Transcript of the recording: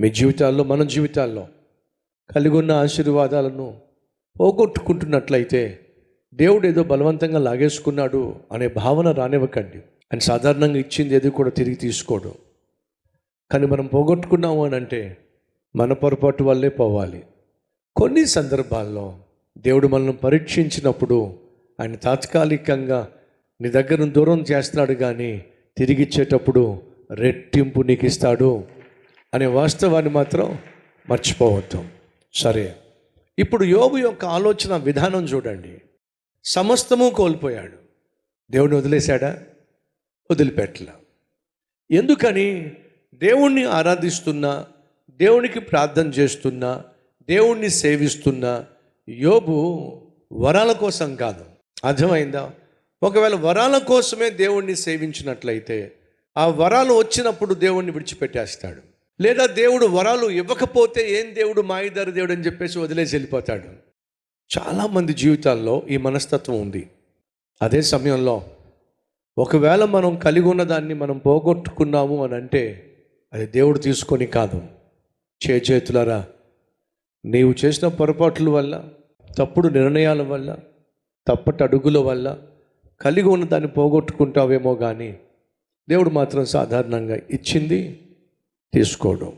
మీ జీవితాల్లో మన జీవితాల్లో కలిగి ఉన్న ఆశీర్వాదాలను పోగొట్టుకుంటున్నట్లయితే దేవుడు ఏదో బలవంతంగా లాగేసుకున్నాడు అనే భావన రానివ్వకండి. అని సాధారణంగా ఇచ్చింది ఏది కూడా తిరిగి తీసుకోడు. కానీ మనం పోగొట్టుకున్నాము అని అంటే మన పొరపాటు వల్లే పోవాలి. కొన్ని సందర్భాల్లో దేవుడు మనల్ని పరీక్షించినప్పుడు ఆయన తాత్కాలికంగా నీ దగ్గర దూరం చేస్తున్నాడు కానీ తిరిగి ఇచ్చేటప్పుడు రెట్టింపు నీకు ఇస్తాడు. అనే వాస్తవాన్ని మాత్రం మర్చిపోవద్దు. సరే. ఇప్పుడు యోబు యొక్క ఆలోచన విధానం చూడండి. సమస్తము కోల్పోయాడు. దేవుణ్ణి వదిలేశాడా? వదిలిపెట్టలా. ఎందుకని? దేవుణ్ణి ఆరాధిస్తున్నా దేవునికి ప్రార్థన చేస్తున్నా దేవుణ్ణి సేవిస్తున్నా యోబు వరాల కోసం కాదు. అర్థమైందా? ఒకవేళ వరాల కోసమే దేవుణ్ణి సేవించినట్లయితే ఆ వరాలు వచ్చినప్పుడు దేవుణ్ణి విడిచిపెట్టేస్తాడు. లేదా దేవుడు వరాలు ఇవ్వకపోతే ఏం దేవుడు మాయిదారి దేవుడు అని చెప్పేసి వదిలేసి వెళ్ళిపోతాడు. చాలామంది జీవితాల్లో ఈ మనస్తత్వం ఉంది. అదే సమయంలో ఒకవేళ మనం కలిగి ఉన్న దాన్ని మనం పోగొట్టుకున్నాము అని అంటే అది దేవుడు తీసుకొని కాదు. చేతులారా నీవు చేసిన పొరపాట్ల వల్ల తప్పుడు నిర్ణయాల వల్ల తప్పటి అడుగుల వల్ల కలిగి ఉన్న దాన్ని పోగొట్టుకుంటావేమో కానీ దేవుడు మాత్రం సాధారణంగా ఇచ్చింది తీసుకోవడం